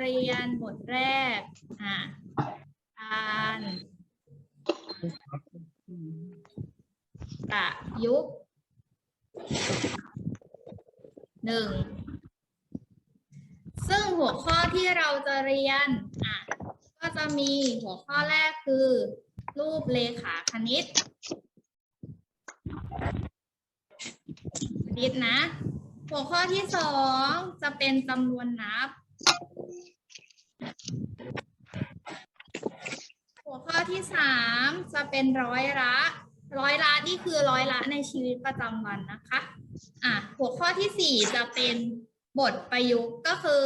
เรียนบทแรกอะการประยุกต์หนึ่งซึ่งหัวข้อที่เราจะเรียนอะก็จะมีหัวข้อแรกคือ รูปเลขาคณิตคณิตนะ หัวข้อที่สองจะเป็นจำนวนนับ หัวข้อที่สามจะเป็นร้อยละ ร้อยละนี่คือร้อยละในชีวิตประจำวันนะคะอะหัวข้อที่สี่จะเป็นบทประยุกต์ก็คือ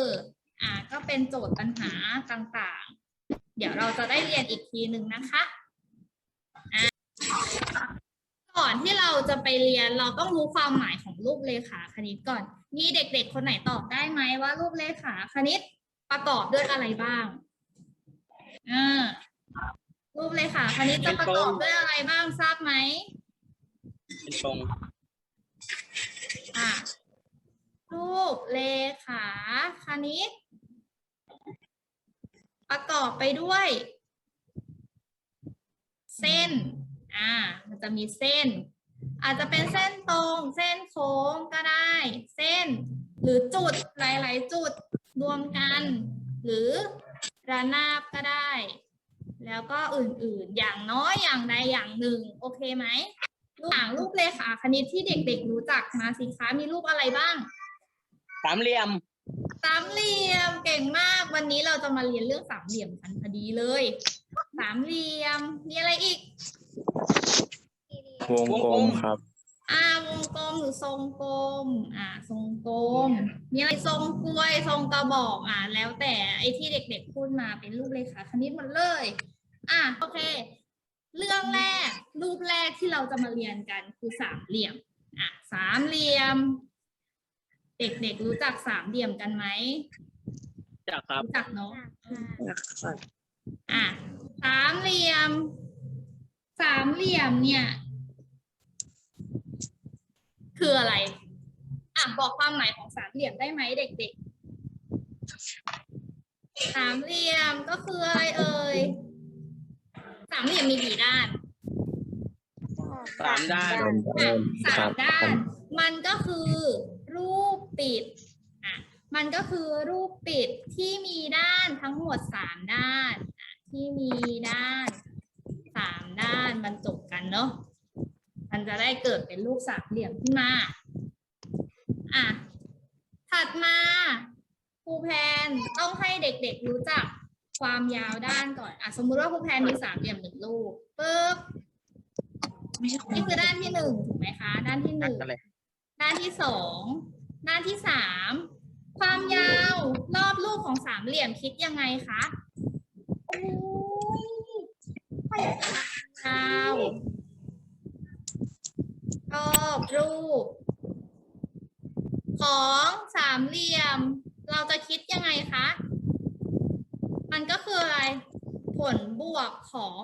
อะก็เป็นโจทย์ปัญหาต่างๆ เดี๋ยวเราจะได้เรียนอีกทีหนึ่งนะคะอะก่อนที่เราจะไปเรียนเราต้องรู้ความหมายของรูปเลขาคณิตก่อน มีเด็กๆคนไหนตอบได้ไหมว่ารูปเลขาคณิต ประกอบด้วยอะไรบ้างอ่ารูปเลขาคณิตจะประกอบด้วยอะไรบ้างทราบไหมเป็นตรงอะรูปเลขาคณิตประกอบไปด้วย เส้น อ่า มันจะมีเส้น อาจจะเป็นเส้นตรง เส้นโค้งก็ได้ เส้น หรือจุดหลาย ๆ จุด รวมกัน หรือระนาบก็ได้ แล้วก็อื่นๆ อย่างน้อยอย่างใดอย่างหนึ่ง โอเคไหมรูปอย่างรูปเลขาคณิตที่เด็กๆ รู้จักมาสิคะมีรูปอะไรบ้าง สามเหลี่ยม สามเหลี่ยมเก่งมากวันนี้เราจะมาเรียนเรื่องสามเหลี่ยมกันพอดีเลย สามเหลี่ยมมีอะไรอีก วงกลมครับ อ่าวงกลมหรือทรงกลม อ่าทรงกลมมีอะไรทรงกล้วยทรงกระบอกอ่าแล้วแต่ไอ้ที่เด็ก ๆ พูดมาเป็นรูปเลขาคณิตหมดเลย อะโอเค เรื่องแรกรูปแรกที่เราจะมาเรียนกันคือสามเหลี่ยมอะสามเหลี่ยม เด็กๆรู้จักสามเหลี่ยมกันไหมจากครับรู้จักเนาะอะสามเหลี่ยม สามเหลี่ยมเนี่ย คืออะไร อะบอกความหมายของสามเหลี่ยมได้ไหมเด็กๆ สามเหลี่ยมก็คืออะไรเอ่ย สามเหลี่ยมมีกี่ด้าน สามด้านอะคสารัมบด้าน มันก็คือรูปปิดอะมันก็คือรูปปิดที่มีด้านทั้งหมดสามด้านอะที่มีด้านสามด้านบรรจบกันเนาะ มันจะได้เกิดเป็นรูปสามเหลี่ยมขึ้นมาอะถัดมาครูแพนต้องให้เด็กๆรู้จักความยาวด้านก่อนอะสมมุติว่าครูแพนมีสามเหลี่ยมหนึ่งรูปปึ๊บนี่คือด้านที่หนึ่งถูกไหมคะ ด้านที่หนักนึ่งกันเลยด้านที่สองด้านที่สามความยาวรอบรูปของสามเหลี่ยมคิดยังไงคะโอ้ยยาว รอบรูป ของสามเหลี่ยม เราจะคิดยังไงคะ มันก็คืออะไร ผลบวกของ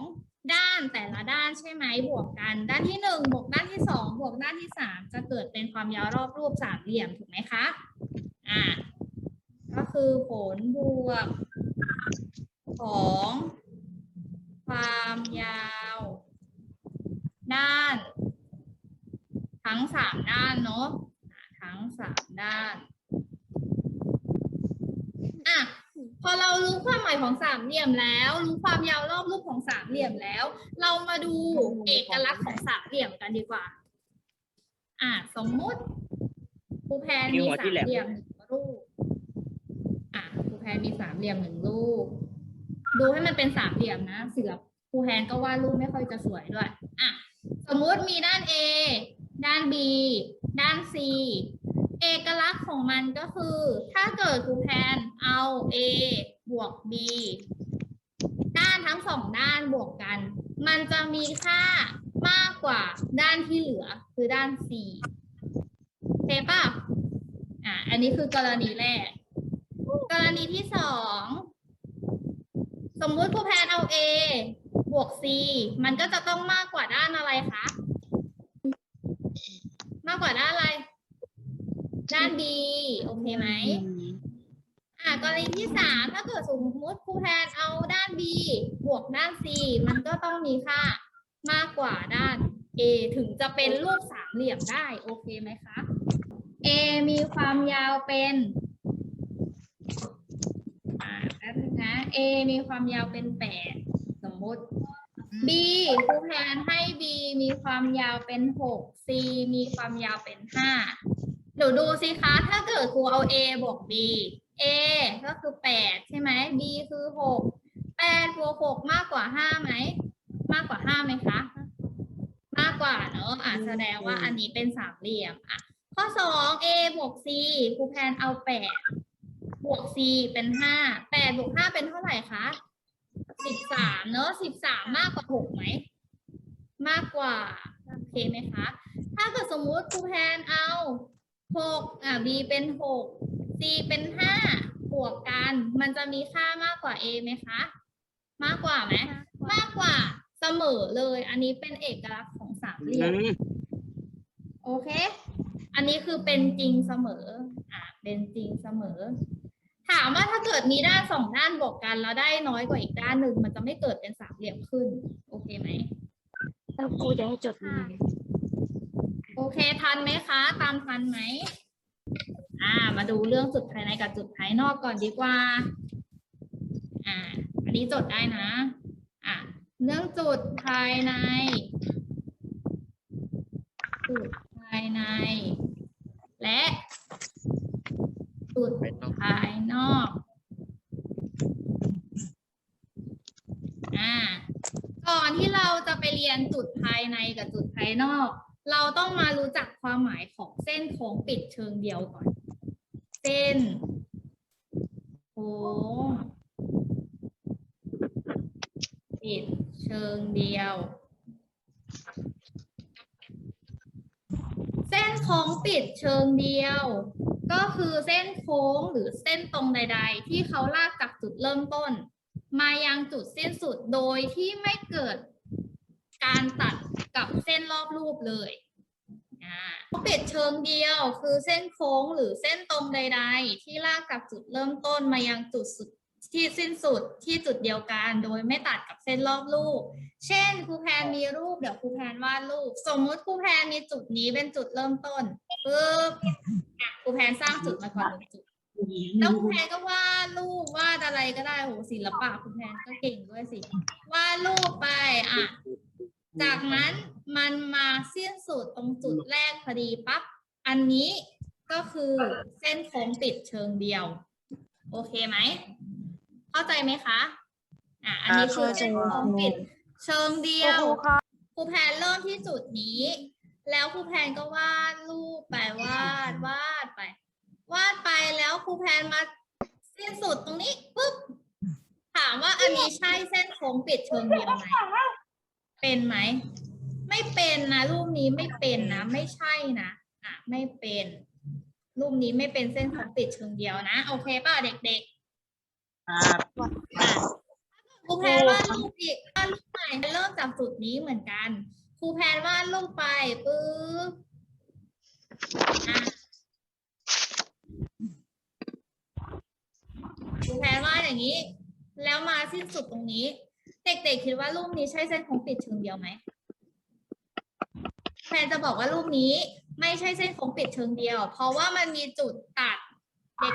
ด้านแต่ละด้านใช่ไหมบวกกัน ด้านที่หนึ่งบวกด้านที่สองบวกด้านที่สามจะเกิดเป็นความยาวรอบรูปสามเหลี่ยมถูกไหมคะ อ่า ก็คือผลบวก ของความยาว ด้าน ทั้งสามด้านเนาะทั้งสามด้านอะพอเรารู้ความหมายของสามเหลี่ยมแล้ว รู้ความยาวรอบรูปของสามเหลี่ยมแล้ว เรามาดูเอกลักษณ์ของสามเหลี่ยมกันดีกว่า อะสมมุติครูแพนมีสามเหลี่ยมหนึ่งรูปอะครูแพนมีสามเหลี่ยมหนึ่งรูปดูให้มันเป็นสามเหลี่ยมนะ เสือครูแพนก็วาดรูปไม่ค่อยจะสวยด้วยอะสมมุติมีด้าน A ด้าน B ด้าน C เอกลักษณ์ของมันก็คือ ถ้าเกิดครูแพนเอา A บวก B ด้านทั้งสองด้านบวกกัน มันจะมีค่ามากกว่าด้านที่เหลือคือด้าน C เซป่ะอะ อันนี้คือกรณีแรก กรณีที่สอง สมมุติครูแพนเอา A บวก C มันก็จะต้องมากกว่าด้านอะไรคะากกว่าด้านอะไร ด้าน B โอเคไหมอะกรณีที่สามถ้าเกิดสมมติครูแทนเอาด้าน b บวกด้าน c มันก็ต้องมีค่ามากกว่าด้าน a ถึงจะเป็นรูปสามเหลี่ยมได้โอเคไหมคะ a มีความยาวเป็นอ่าแป๊บนึงนะ a มีความยาวเป็นแปดสมมติ b ครูแทนให้ b มีความยาวเป็นหก c มีความยาวเป็นห้าหนูดูสิคะ ถ้าเกิดครูเอา a บวก b a ก็คือแปดใช่ไหม b คือหกแปดบวกหกมากกว่าห้าไหม มากกว่าห้าไหมคะ มากกว่าเนอะอะแสดงว่าอันนี้เป็นสามเหลี่ยมอะข้อสอง a บวก c ครูแพนเอาแปดบวก c เป็นห้าแปดบวกห้าเป็นเท่าไหร่คะ สิบสามเนอะสิบสามมากกว่าหกไหม มากกว่าโอเคไหมคะ ถ้าเกิดสมมุติครูแพนเอาหกอะ b เป็นหก c เป็นห้าบวกกัน มันจะมีค่ามากกว่า a ไหมคะ มากกว่าไหมมากกว่าเสมอเลย อันนี้เป็นเอกลักษณ์ของสามเหลี่ยมโอเค อันนี้คือเป็นจริงเสมอ อ่าเป็นจริงเสมอ ถามว่าถ้าเกิดมีด้านสองด้านบวกกันแล้วได้น้อยกว่าอีกด้านหนึ่งมันจะไม่เกิดเป็นสามเหลี่ยมขึ้น โอเคไหมแล้วครูจะให้จดยังไงโอเคทันไหมคะ ตามทันไหมอ่า มาดูเรื่องจุดภายในกับจุดภายนอกก่อนดีกว่า อ่า อันนี้จดได้นะ อ่าเรื่องจุดภายใน จุดภายใน และจุดภาย นอก อ่า ก่อนที่เราจะไปเรียนจุดภายในกับจุดภายนอก เราต้องมารู้จักความหมายของเส้นโค้งปิดเชิงเดียวก่อน เส้นโค้งปิดเชิงเดียว เส้นโค้งปิดเชิงเดียว ก็คือเส้นโค้งหรือเส้นตรงใด ๆ ที่เขาลากจากจุดเริ่มต้น มายังจุดสิ้นสุดโดยที่ไม่เกิดการตัดกับเส้นรอบรูปเลยอ่าปิดเชิงเดียวคือเส้นโค้งหรือเส้นตรงใด ๆ ที่ลากจากจุดเริ่มต้นมายังจุดสุด ที่สิ้นสุดที่จุดเดียวกันโดยไม่ตัดกับเส้นรอบรูป เช่นครูแพนมีรูปเดี๋ยวครูแพนวาดรูป สมมุติครูแพนมีจุดนี้เป็นจุดเริ่มต้นปึ๊บครูแพนสร้างจุดมาก่อนหนึ่งจุดแล้วคุณแพนก็วาดรูปวาดอะไรก็ได้โหศิลปะคุณแพนก็เก่งด้วยสิวาดรูปไปอะจากนั้นมันมาสิ้นสุดตรงจุดแรกพอดีปั๊บอันนี้ก็คือเส้นโค้งปิดเชิงเดียว โอเคไหม เข้าใจไหมคะ อะ อันนี้คือเส้นโค้งปิดเชิงเดียวครูแพนเริ่มที่จุดนี้ แล้วครูแพนก็วาดรูปไปวาดวาดไป วาดไปแล้วครูแพนมาสิ้นสุดตรงนี้ปุ๊บถามว่าอันนี้ใช่เส้นโค้งปิดเชิงเดียวไหมเป็นไหม ไม่เป็นนะรูปนี้ไม่เป็นนะ ไม่ใช่นะอะไม่เป็น รูปนี้ไม่เป็นเส้นโค้งปิดเชิงเดียวนะ โอเคป่ะเด็กๆ ครับครูแพนวาดรูปอีกวาดรูปใหม่เริ่มจากจุดนี้เหมือนกันครูแพนวาดรูปไปปึ๊บอะครูแพนวาดอย่างนี้ แล้วมาสิ้นสุดตรงนี้ เด็กๆคิดว่ารูปนี้ใช่เส้นคงปิดเชิงเดียวไหมแพนจะบอกว่ารูปนี้ไม่ใช่เส้นโค้งปิดเชิงเดียว เพราะว่ามันมีจุดตัด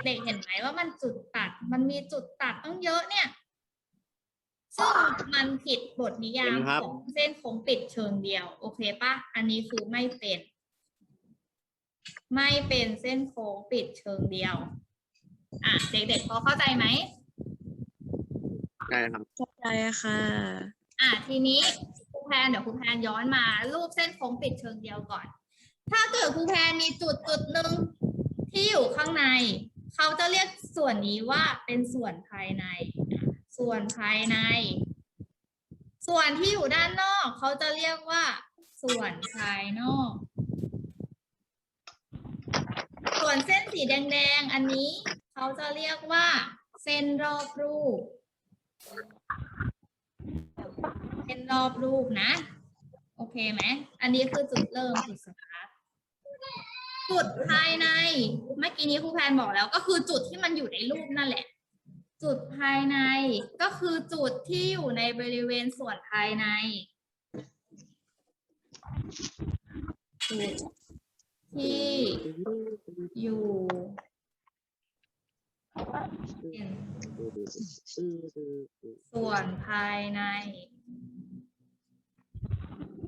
เด็กๆเห็นไหมว่ามันจุดตัด มันมีจุดตัดต้องเยอะเนี่ย ซึ่งมันผิดบทนิยามเห็นครับ ของเส้นโค้งปิดเชิงเดียว โอเคปะอันนี้คือไม่เป็น ไม่เป็นเส้นโค้งปิดเชิงเดียว อะ เด็กๆพอเข้าใจไหม ได้ครับ เข้าใจค่ะ อะทีนี้ครูแพนเดี๋ยวครูแพนย้อนมารูปเส้นโค้งปิดเชิงเดียวก่อน ถ้าเกิดครูแพนมีจุดจุดหนึ่ง ที่อยู่ข้างใน เขาจะเรียกส่วนนี้ว่าเป็นส่วนภายใน ส่วนภายใน ส่วนที่อยู่ด้านนอก เขาจะเรียกว่า ส่วนภายนอก ส่วนเส้นสีแดงๆ อันนี้เขาจะเรียกว่า เส้นรอบรูปเป็นรอบรูปนะ โอเคไหม อันนี้คือจุดเริ่มจุดสตาร์ จุดภายใน เมื่อกี้นี้ครูแพนบอกแล้วก็คือจุดที่มันอยู่ในรูปนั่นแหละ จุดภายในก็คือจุดที่อยู่ในบริเวณส่วนภายในจุดที่อยู่ส่วนภายใน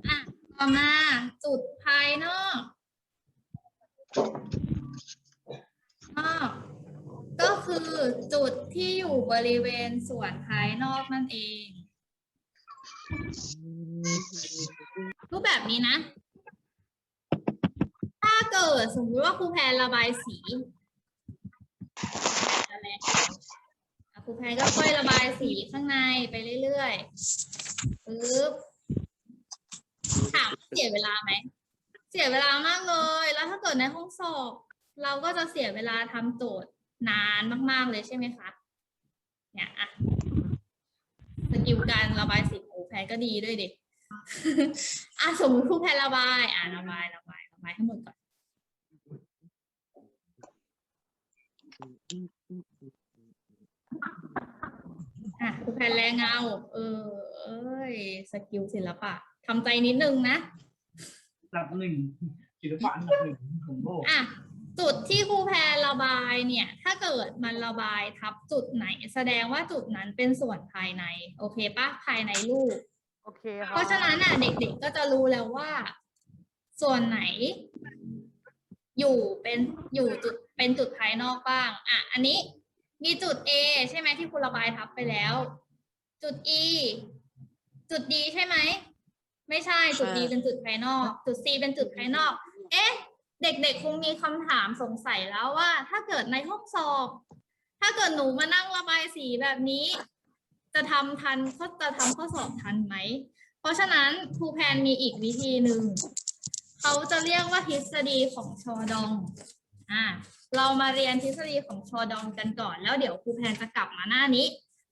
อะต่อมาจุดภายนอก กก็คือจุดที่อยู่บริเวณส่วนภายนอกนั่นเอง รูปแบบนี้นะ ถ้าเกิดสมมติว่าครูแพนระบายสีครูแพนก็ค่อยระบายสีข้างในไปเรื่อยๆปึ๊บถามเสียเวลาไหม เสียเวลามากเลย แล้วถ้าเกิดในห้องสอบ เราก็จะเสียเวลาทำโจทย์นานมาก ๆ เลยใช่ไหมคะ เนี่ยอะสกิลการระบายสีของแพนก็ดีด้วยเด็กอะสมมติครูแพนระบาย อะระบายระบายระบายให้หมดก่อน อะครูแพนแรงเงา เออเอ้ย สกิลศิลปะทำใจนิดนึงนะ อันดับหนึ่งศิลปะอันดับหนึ่งของโลกอะจุดที่ครูแพรระบายเนี่ย ถ้าเกิดมันระบายทับจุดไหน แสดงว่าจุดนั้นเป็นส่วนภายใน โอเคปะภายในรูป โอเคครัเพราะฉะนั้นอะเด็กๆก็จะรู้แล้วว่า ส่วนไหน อยู่เป็นอยู่จุดเป็นจุดภายนอกบ้าง อะ อันนี้มีจุด A ใช่ไหมที่คุณระบายทับไปแล้ว จุด E จุด D ใช่ไหม ไม่ใช่จุด D เป็นจุดภายนอก จุด C เป็นจุดภายนอก เอ๊ะ เด็กๆ คงมีคำถามสงสัยแล้วว่า ถ้าเกิดในห้องสอบ ถ้าเกิดหนูมานั่งระบายสีแบบนี้ จะทำทันก็จะทำข้อสอบทันไหม เพราะฉะนั้นครูแพนมีอีกวิธีหนึ่ง เขาจะเรียกว่าทฤษฎีของชอดอง อ่า เรามาเรียนทฤษฎีของชอดองกันก่อน แล้วเดี๋ยวครูแพนจะกลับมาหน้านี้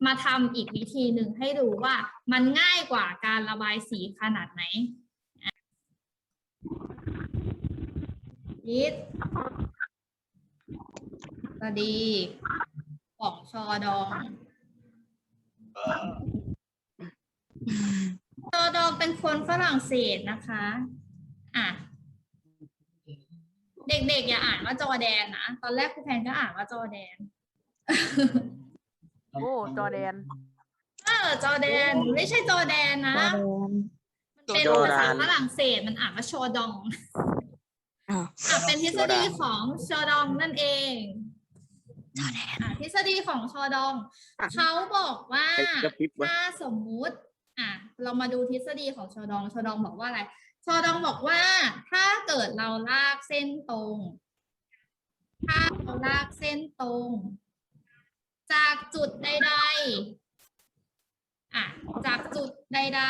มาทำอีกวิธีหนึ่งให้ดูว่ามันง่ายกว่าการระบายสีขนาดไหนอะทฤษฎีของชอดองจอดองเป็นคนฝรั่งเศสนะคะ อะ เด็กๆอย่าอ่านว่าจอแดนนะ ตอนแรกครูแพนก็อ่านว่าจอแดน โอ้จอแดน เออจอแดนไม่ใช่จอแดนนะ มันเป็นจอภาแดษานฝรั่งเศสมันอ่านว่าชอดองอ้าว อะเป็นทฤษฎีของชอดองนั่นเองอะทฤษฎีของชอดองเขาบอกว่าไอ้กระพริบวะ ถ้าสมมุติ อะ เรามาดูทฤษฎีของชอดองชอดองบอกว่าอะไรชอดองบอกว่า ถ้าเกิดเราลากเส้นตรง ถ้าเราลากเส้นตรง จากจุดใดๆอะจากจุดใด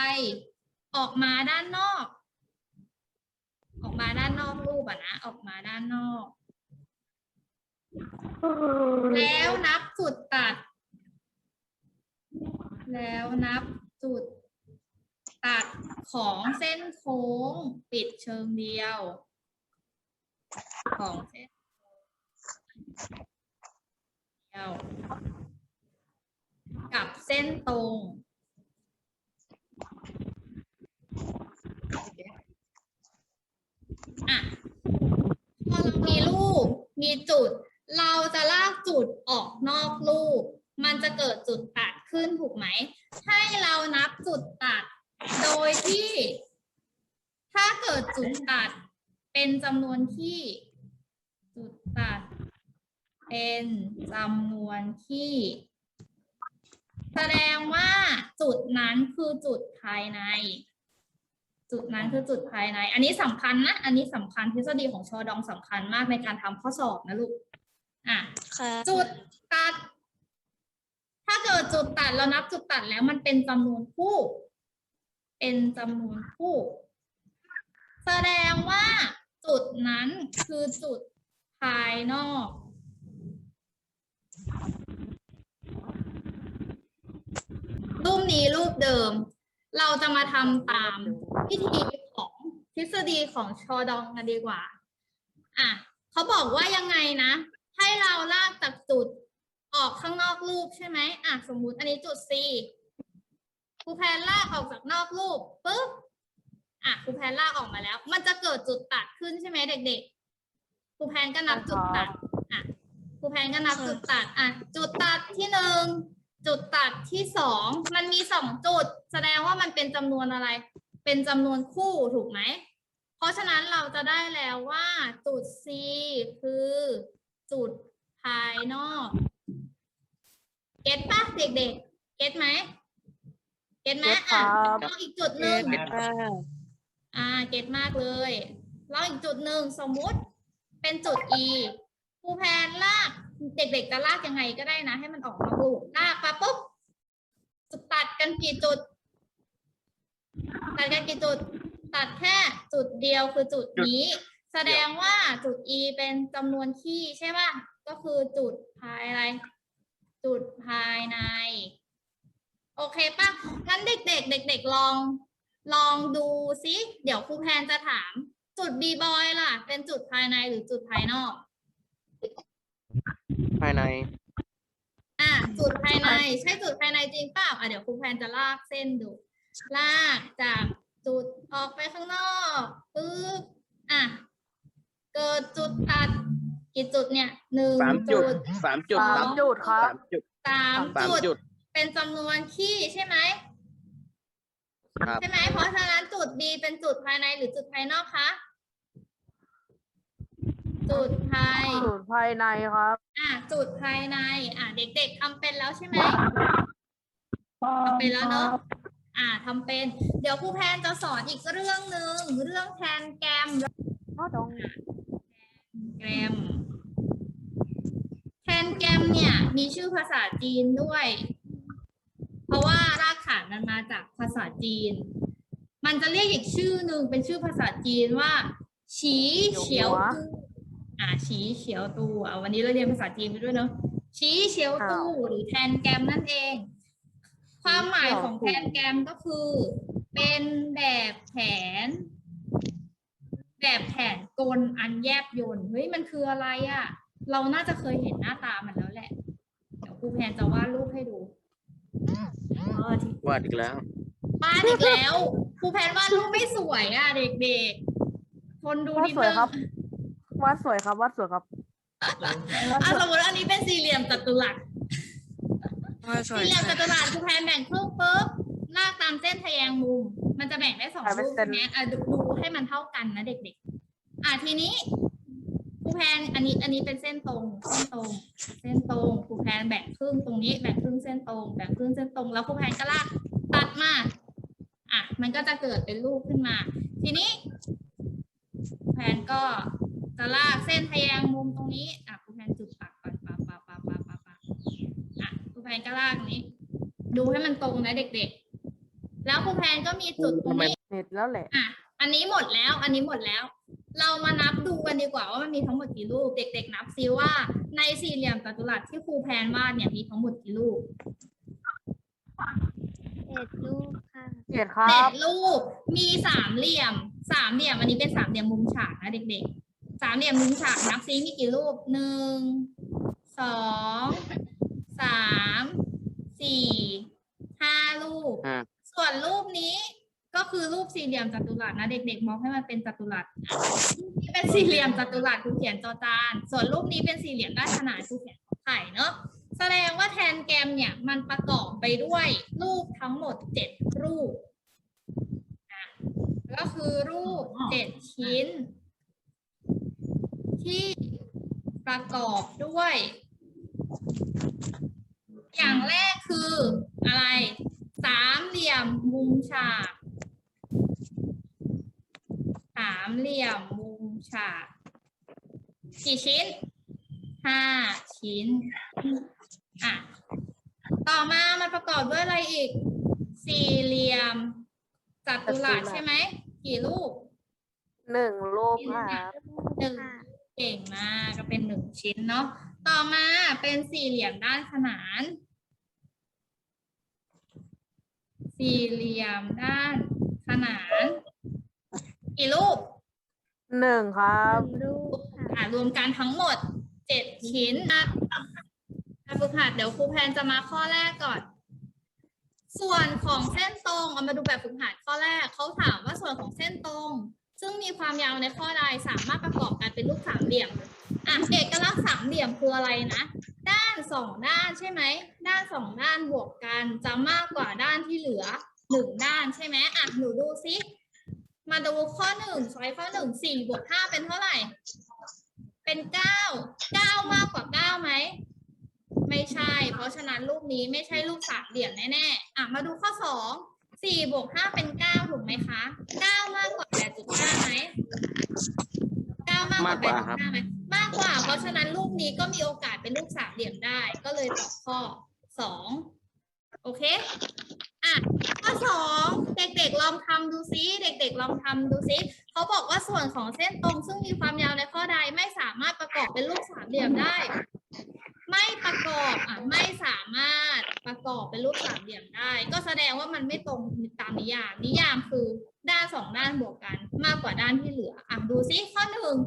ๆ ออกมาด้านนอก ออกมาด้านนอกรูปอะนะ ออกมาด้านนอก แล้วนับจุดตัด แล้วนับจุดตัดของเส้นโค้งปิดเชิงเดียว ของเส้น วกับเส้นตรง อะ พอเรามีรูป มีจุด เราจะลากจุดออกนอกรูป มันจะเกิดจุดตัดขึ้นถูกไหม ให้เรานับจุดตัด โดยที่ ถ้าเกิดจุดตัดเป็นจำนวนที่ จุดตัด เป็นจำนวนที่ แสดงว่าจุดนั้นคือจุดภายใน จุดนั้นคือจุดภายใน อันนี้สำคัญนะ อันนี้สำคัญทฤษฎีของชอดองสำคัญมากในการทำข้อสอบนะลูกอะค่ะจุดตัด ถ้าเกิดจุดตัดเรานับจุดตัดแล้วมันเป็นจำนวนคู่ เป็นจำนวนคู่ แสดงว่าจุดนั้นคือจุดภายนอก รูปนี้รูปเดิม เราจะมาทำตามวิธีของทฤษฎีของชอดองกันดีกว่า อะเขาบอกว่ายังไงนะ ให้เราลากจากจุดออกข้างนอกรูปใช่ไหมอะสมมุติอันนี้จุด C ครูแพนลากออกจากนอกรูปปุ๊บอะครูแพนลากออกมาแล้ว มันจะเกิดจุดตัดขึ้นใช่ไหมเด็กๆครูแพนก็นับจุดตัดอะครูแพนก็นับจุดตัดอะจุดตัดที่หนึ่ง จุดตัดที่สองมันมีสองจุด แสดงว่ามันเป็นจำนวนอะไร เป็นจำนวนคู่ถูกไหม เพราะฉะนั้นเราจะได้แล้วว่าจุด C คือจุดภายนอก เก็ตปะเด็กๆ เก็ตไหม เก็ตไหมเก็ตครัอะบลองอีกจุดหนึ่งเก็ตค่ะอ่า เก็ตมากเลยลองอีกจุดหนึ่งสมมุติเป็นจุด E ครูแพนลาก เด็กๆจะลากยังไงก็ได้นะ ให้มันออกมาลูกลากมาปุ๊บจะตัดกันกี่จุด ตัดกันกี่จุด ตัดแค่จุดเดียวคือจุดนี้ แสดงว่าจุด E เป็นจำนวนคี่ใช่ป่ะ ก็คือจุดภายอะไร จุดภายใน โอเคป่ะ งั้นเด็ก ๆ เด็ก ๆ ลอง ลองดูซิ เดี๋ยวครูแพนจะถาม จุด B boy ล่ะ เป็นจุดภายในหรือจุดภายนอกภายใน อะจุดภายในใช่จุดภายในจริงเปล่าอะเดี๋ยวครูแพนจะลากเส้นดู ลากจากจุดออกไปข้างนอกปึ๊บอะเกิดจุดตัดกี่จุดเนี่ยหนึ่งสามจุจุดดสามจุดสามจุดครับ สามจุดสามสามจุด จุดเป็นจำนวนคี่ใช่ไหมครับ ใช่ไหมเพราะฉะนั้นจุด B เป็นจุดภายในหรือจุดภายนอกคะ จุดภายจุดภายในครับ อะจุดภายใน อะเด็กๆทำเป็นแล้วใช่ไหมทำเป็นแล้วเนอะอะทำเป็น เดี๋ยวครูแพนจะสอนอีกเรื่องหนึ่งเรื่องแทนแกรมแกรมแทนแกรมเนี่ย มีชื่อภาษาจีนด้วย เพราะว่ารากฐานมันมาจากภาษาจีน มันจะเรียกอีกชื่อหนึ่งเป็นชื่อภาษาจีนว่าฉีเฉียวตู อ่าฉีเฉียวตูอะวันนี้เราเรียนภาษาจีนไปด้วยเนาะฉีเฉียวตูหรือแทนแกรมนั่นเอง ความหมายของแทนแกรมก็คือ เป็นแบบแผน แบบแผนกลอันแยบยนต์เฮ้ยมันคืออะไรอะ เราน่าจะเคยเห็นหน้าตามันแล้วแหละ เดี๋ยวครูแพนจะวาดรูปให้ดูเออที่วาดอีกแล้ววาดอีกแล้วครูแพนวาดรูปไม่สวยอะ เด็กๆ คนดูวาดนิดสวยนึงครับ วาดสวยครับวาดสวยครับอะสมมติอันนี้เป็นสี่เหลี่ยมจัตุรัสวาดสวยสี่เหลี่ยมจัตุรัสครูแพนแบ่งครึ่งปุ๊บลากตามเส้นทะแยงมุม มันจะแบ่งได้สองรูปใช่ไหมอะดูดูให้มันเท่ากันนะเด็กๆ อะทีนี้ครูแพนอันนี้อันนี้เป็นเส้นตรงเส้นตรง เส้นตรงครูแพนแบ่งครึ่งตรงนี้แบ่งครึ่งเส้นตรงแบ่งครึ่งเส้นตรงแล้วครูแพนก็ลากตัดมาอะมันก็จะเกิดเป็นรูปขึ้นมา ทีนี้ครูแพนก็ จะลากเส้นทะแยงมุมตรงนี้อะครูแพนจุดปักก่อนปักปักปักปักปักปักอะครูแพนก็ลากตรงนี้ ดูให้มันตรงนะเด็กๆ แล้วครูแพนก็มีจุดตรงนี้เน็ตแล้วแหละอะอันนี้หมดแล้วอันนี้หมดแล้ว เรามานับดูกันดีกว่าว่ามันมีทั้งหมดกี่รูป เด็ก ๆ นับซิว่าในสี่เหลี่ยมจัตุรัสที่ครูแพนวาดเนี่ยมีทั้งหมดกี่รูปเน็ตคเจ็รัดบรูปมีสามเหลี่ยม สามเหลี่ยมอันนี้เป็นสามเหลี่ยมมุมฉากนะเด็กๆ สามเหลี่ยมมุมฉากนับซิมีกี่รูปหนึ่งสองสามสี่ห้ารูป อ่า ส่วนรูปนี้ก็คือรูปสี่เหลี่ยมจัตุรัสนะเด็กๆมองให้มันเป็นจัตุรัสรูปนี้เป็นสี่เหลี่ยมจัตุรัสครูเขียนจอจาน ส่วนรูปนี้เป็นสี่เหลี่ยมด้านขนานครูเขียนขอไข่เนาะแสดงว่าแทนแกรมเนี่ยมันประกอบไปด้วยรูปทั้งหมดเจ็ดรูปอะก็คือรูปเจ็ดชิ้น ที่ประกอบด้วย อย่างแรกคืออะไร สามเหลี่ยมมุมฉาก สามเหลี่ยมมุมฉาก กี่ชิ้น ห้าชิ้น อะ ต่อมามันประกอบด้วยอะไรอีก สี่เหลี่ยมจัตุรัสใช่ไหม กี่รูปหนึ่งรูปครับหนึ่ง เก่งมากก็เป็นหนึ่งชิ้นเนาะต่อมาเป็นสี่เหลี่ยมด้านขนาน สี่เหลี่ยมด้านขนาน กี่รูปหนึ่งครับอ่ารวมกันทั้งหมดเจ็ดชิ้นนะฝึกหัดเดี๋ยวครูแพนจะมาข้อแรกก่อน ส่วนของเส้นตรงเอามาดูแบบฝึกหัดข้อแรกเขาถามว่าส่วนของเส้นตรง ซึ่งมีความยาวในข้อใดสามารถประกอบกันเป็นรูปสามเหลี่ยมอะเอกลักษณ์สามเหลี่ยมคืออะไรนะ ด้านสองด้านใช่ไหม ด้านสองด้านบวกกันจะมากกว่าด้านที่เหลือหนึ่งด้านใช่ไหมอะหนูดูซิ มาดูข้อหนึ่งช้อยข้อหนึ่งสี่บวกห้าเป็นเท่าไหร่ เป็นเก้าเก้ามากกว่าเก้าไหม ไม่ใช่ เพราะฉะนั้นรูปนี้ไม่ใช่รูปสามเหลี่ยมแน่ๆอะมาดูข้อสองสี่บวกห้าเป็นเก้าถูกไหมคะเก้ามากกว่า ดจุดห้าไหมเก้ามากกว่าแปดจุดห้าไหมมากกว่า เพราะฉะนั้นรูปนี้ก็มีโอกาสเป็นรูปสามเหลี่ยมได้ ก็เลยตอบข้อสองโอเค อะ ข้อสองเด็กๆลองทำดูซิ เด็กๆลองทำดูซิ เขาบอกว่าส่วนของเส้นตรงซึ่งมีความยาวในข้อใดไม่สามารถประกอบเป็นรูปสามเหลี่ยมได้ ไม่ประกอบอะไม่สามารถประกอบเป็นรูปสามเหลี่ยมได้ ก็แสดงว่ามันไม่ตรงตามนิยาม นิยามคือ ด้านสองด้านบวกกันมากกว่าด้านที่เหลืออะดูซิข้อหนึ่ง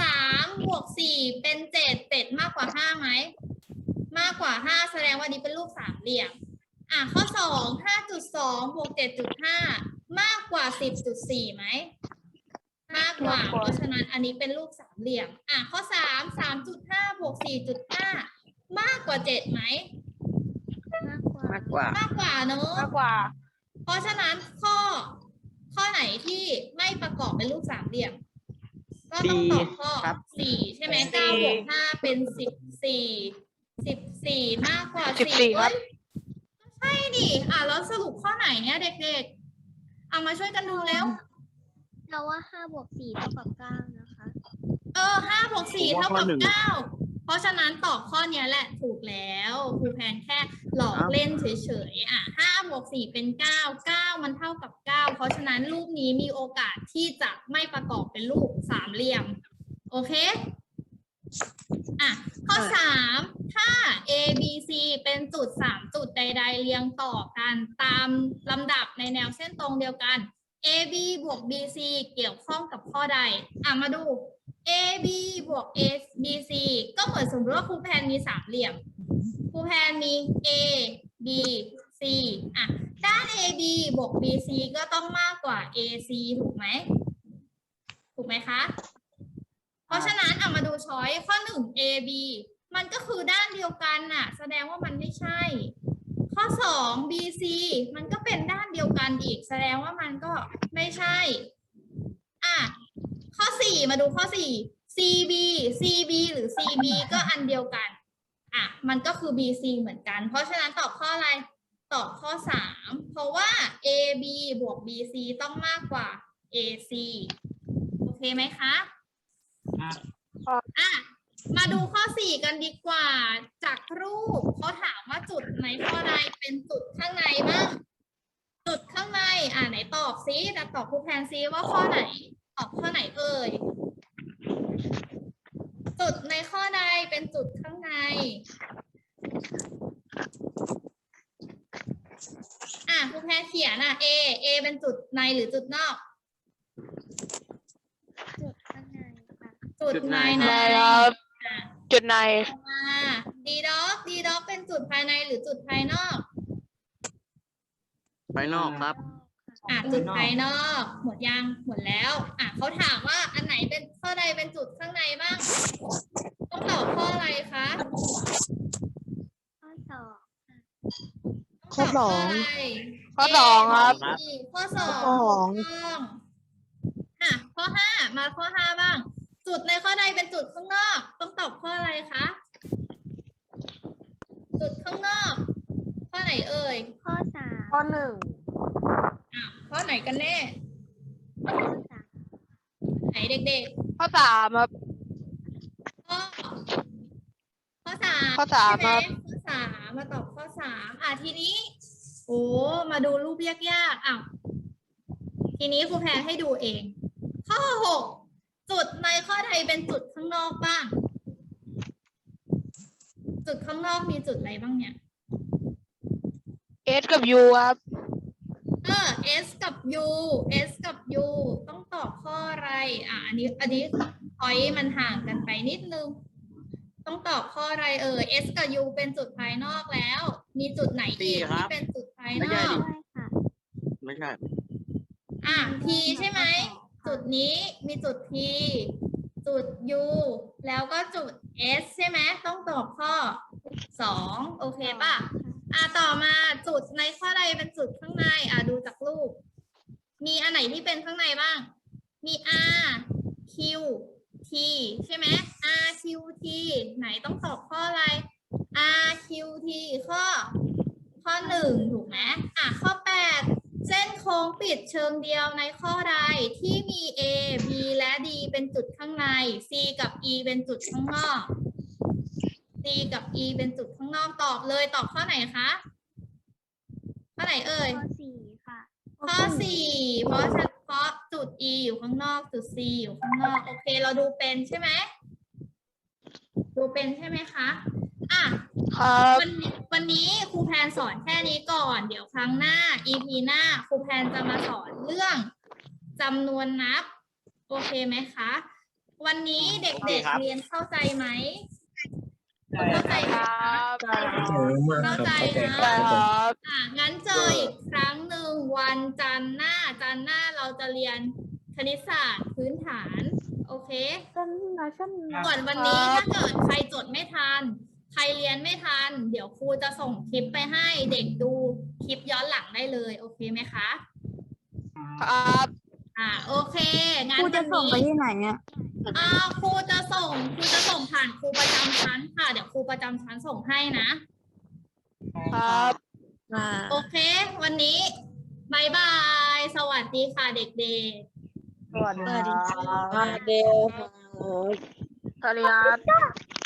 สามบวกสี่เป็นเจ็ดเจ็ดมากกว่าห้าไหมมากกว่าห้าแสดงว่านี้เป็นรูปสามเหลี่ยมอะข้อสองห้าจุดสองบวกเจ็ดจุดห้ามากกว่าสิบจุดสี่ไหมมากกว่าเพราะฉะนั้นอันนี้เป็นรูปสามเหลี่ยมอะข้อสามสามจุดห้าบวกสี่จุดห้ามากกว่าเจ็ดไหมมากกว่ามากกว่ามากกว่าเนอะมากกว่า เพราะฉะนั้นข้อ ข้อไหนที่ไม่ประกอบเป็นรูปสามเหลี่ยม ก็ต้องตอบข้อครับ สี่ใช่ไหมเก้าบวกห้าเป็นสิบสี่สิบสี่มากกว่าสิบสี่ครับเอ้ยก็ใช่ดิอะแล้วสรุปข้อไหนเนี่ยเด็กๆ เอามาช่วยกันดูแล้ว เราว่าห้าบวกสี่เท่ากับเก้านะคะ เออห้าบวกสี่ผมว่าเท่าข้อกับหนึ่งเก้าเพราะฉะนั้นตอบข้อเนี้ยแหละถูกแล้วครูแพนแค่ หลอกเล่นเฉยๆอะห้าบวกสี่เป็นเก้าเก้ามันเท่ากับเก้าเพราะฉะนั้นรูปนี้มีโอกาสที่จะไม่ประกอบเป็นรูปสามเหลี่ยม โอเคอะข้อสามถ้า A B C เป็นจุดสามจุดใด ๆ เรียงต่อกันตามลำดับในแนวเส้นตรงเดียวกัน A B บวก B C เกี่ยวข้องกับข้อใด อะมาดู A B บวก A B C ก็เหมือนสมมติว่าครูแพนมีสามเหลี่ยมครูแพนมี A B C อะ ด้าน A B บวก B C ก็ต้องมากกว่า A C ถูกไหม ถูกไหมคะ เพราะฉะนั้นเอามาดูช้อยข้อหนึ่ง A B มันก็คือด้านเดียวกันน่ะ แสดงว่ามันไม่ใช่ ข้อสอง B C มันก็เป็นด้านเดียวกันอีก แสดงว่ามันก็ไม่ใช่ อะ ข้อสี่มาดูข้อสี่ CB CB หรือ CB ก็อันเดียวกัน อะ มันก็คือ BC เหมือนกัน เพราะฉะนั้นตอบข้ออะไร ตอบข้อสามเพราะว่า AB บวก BC ต้องมากกว่า AC โอเคไหมคะ อะอะมาดูข้อสี่กันดีกว่า จากรูปเขาถามว่าจุดในข้อใดเป็นจุดข้างในบ้าง จุดข้างใน อ่าไหนตอบซิแต่ตอบครูแพนซิว่าข้อไหน ตอบข้อไหนเอ่ย จุดในข้อใดเป็นจุดข้างใน อะครูแพนเขียนอะ A A เป็นจุดในหรือจุดนอก จุดข้างในค่ะจุดจุดในในในครับ อะจุดในอ่าดีด็อกดีด็อกเป็นจุดภายในหรือจุดภายนอก ภายนอกครับ อะจุดภายนอกหมดยังหมดแล้ว อะเขาถามว่าอันไหนเป็นข้อใดเป็นจุดข้างในบ้าง ต้องตอบข้ออะไรคะข้อสองต้องตอบข้ออะไรข้อสองครับ A B C ข้อสองข้อสองถูกต้องอะข้อห้ามาข้อห้าบ้าง จุดในข้อใดเป็นจุดข้างนอก ต้องตอบข้ออะไรคะจุดข้างนอก ข้อไหนเอ่ย ข้อสามข้อหนึ่งอะ ข้อไหนกันแน่ข้อสามไหนเด็กข้อสามครับ ๆ ข้อ ข้อสามข้อสามใช่ไหครับ ข้อสามมาตอบข้อสามอะทีนี้ โอ้ มาดูรูปยากๆอ้าวทีนี้ครูแพรให้ดูเอง ข้อหกจุดในข้อใดเป็นจุดข้างนอกบ้าง จุดข้างนอกมีจุดอะไรบ้างเนี่ยเอสกับยูครับ เออ S กับ U S กับ U ต้องตอบข้ออะไร อะ อันนี้ อันนี้พอยมันห่างกันไปนิดนึง ต้องต้องตอบข้ออะไรเอ่ย S กับ U เป็นจุดภายนอกแล้ว มีจุดไหนอีก T ครัที่บเป็นจุดภายนไม่อใช่กดิใช่ค่ะไม่ใช่ อะ P ใช่ไหม จุดนี้มีจุด P จุด U แล้วก็จุด S ใช่ไหม ต้องตอบข้อสองโอเคป่ะ อะต่อมาจุดในข้อใดเป็นจุดข้างใน อะดูจากรูป มีอันไหนที่เป็นข้างในบ้าง มี R Q T ใช่ไหม R Q T ไหนต้องตอบข้ออะไร R Q T ข้อ ข้อหนึ่งถูกไหมอะข้อแปดเส้นโค้งปิดเชิงเดียวในข้อใดที่มี A B และ D เป็นจุดข้างใน C กับ E เป็นจุดข้างนอก C กับ E เป็นจุดข้างนอกตอบเลยตอบข้อไหนคะ ข้อไหนเอ่ย ข้อสี่ค่ะ ข้อสี่เพราะเฉพาะจุด E อยู่ข้างนอกจุด C อยู่ข้างนอกโอเค เราดูเป็นใช่ไหมดูเป็นใช่ไหมคะอะครับวันนี้วันนี้ครูแพนสอนแค่นี้ก่อน เดี๋ยวครั้งหน้า EP หน้าครูแพนจะมาสอนเรื่องจำนวนนับ โอเคไหมคะ วันนี้เโอเคด็กครับๆเรียนเข้าใจไหมได้ เข้าใจคไหมรัคะบเยอะมากครับเข้าใจคครัรับบอะงั้นเจออีกครั้งหนึ่งวันจันทร์หน้า จันทร์หน้าเราจะเรียนคณิตศาสตร์พื้นฐาน โอเคส่วนวันนี้ครัถ้าบเกิดใครจดไม่ทัน ใครเรียนไม่ทัน เดี๋ยวครูจะส่งคลิปไปให้เด็กดูคลิปย้อนหลังได้เลย โอเคไหมคะ ครับ อ่า โอเค งั้นครูจะวันส่งไปนี้ ที่ไหนอะ อ่าครูจะส่งครูจะส่งผ่านครูประจำชั้นค่ะ เดี๋ยวครูประจำชั้นส่งให้นะ ครับโอเค วันนี้บายบาย สวัสดีค่ะเด็กสวัสดีครับเดียวสวัสดีครับ